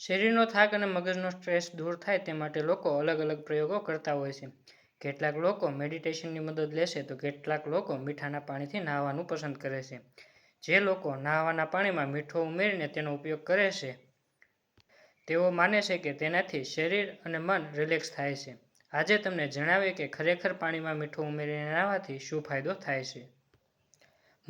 શરીરનો થાક અને મગજનો સ્ટ્રેસ દૂર થાય તે માટે લોકો અલગ અલગ પ્રયોગો કરતા હોય છે. કેટલાક લોકો મેડિટેશનની મદદ લેશે તો કેટલાક લોકો મીઠાના પાણીથી નહાવાનું પસંદ કરે છે. જે લોકો નહાવાના પાણીમાં મીઠો ઉમેરીને તેનો ઉપયોગ કરે છે, તેઓ માને છે કે તેનાથી શરીર અને મન રિલેક્સ થાય છે. આજે તમને જણાવીએ કે ખરેખર પાણીમાં મીઠું ઉમેરીને નાહવાથી શું ફાયદો થાય છે?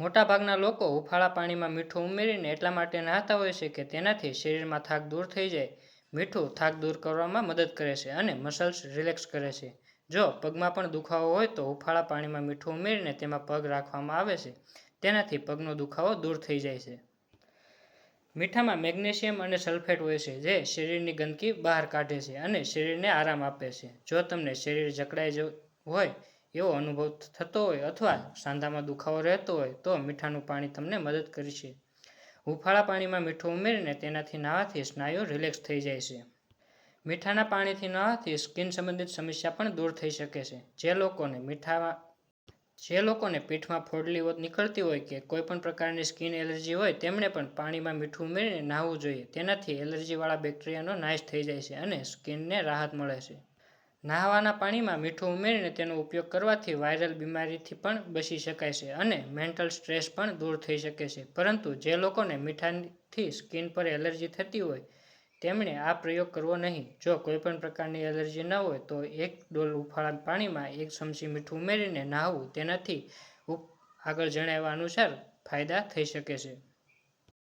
મોટાભાગના લોકો હુંફાળા પાણીમાં મીઠું ઉમેરીને એટલા માટે નહાતા હોય છે કે તેનાથી શરીરમાં થાક દૂર થઈ જાય. મીઠું થાક દૂર કરવામાં મદદ કરે છે અને મસલ્સ રિલેક્સ કરે છે. જો પગમાં પણ દુખાવો હોય તો હુંફાળા પાણીમાં મીઠું ઉમેરીને તેમાં પગ રાખવામાં આવે છે. તેનાથી પગનો દુખાવો દૂર થઈ જાય છે. મીઠામાં મેગ્નેશિયમ અને સલ્ફેટ હોય છે જે શરીરની ગંદકી બહાર કાઢે છે અને શરીરને આરામ આપે છે. જો તમને શરીર જકડાઈ જ હોય એવો અનુભવ થતો હોય અથવા સાંધામાં દુખાવો રહેતો હોય તો મીઠાનું પાણી તમને મદદ કરશે હુંફાળા પાણીમાં મીઠું ઉમેરીને તેનાથી નહાવાથી સ્નાયુ રિલેક્સ થઈ જાય છે. મીઠાના પાણીથી નહાવાથી સ્કિન સંબંધિત સમસ્યા પણ દૂર થઈ શકે છે. જે લોકોને મીઠામાં, જે લોકોને પીઠમાં ફોડલી નીકળતી હોય કે કોઈ પણ પ્રકારની સ્કિન એલર્જી હોય તેમણે પણ પાણીમાં મીઠું ઉમેરીને નાહવું જોઈએ. તેનાથી એલર્જીવાળા બેક્ટેરિયાનો નાશ થઈ જાય છે અને સ્કિનને રાહત મળે છે. નહાવાના પાણીમાં મીઠું ઉમેરીને તેનો ઉપયોગ કરવાથી વાયરલ બીમારીથી પણ બચી શકાય છે અને મેન્ટલ સ્ટ્રેસ પણ દૂર થઈ શકે છે. પરંતુ જે લોકોને મીઠાથી સ્કિન પર એલર્જી થતી હોય, તેમણે આ પ્રયોગ કરવો નહીં. જો કોઈપણ પ્રકારની એલર્જી ન હોય, તો એક ડોલ ઉફાળા પાણીમાં એક ચમચી મીઠું ઉમેરીને નહાવું તેનાથી આગળ જણાવ્યા અનુસાર ફાયદા થઈ શકે છે.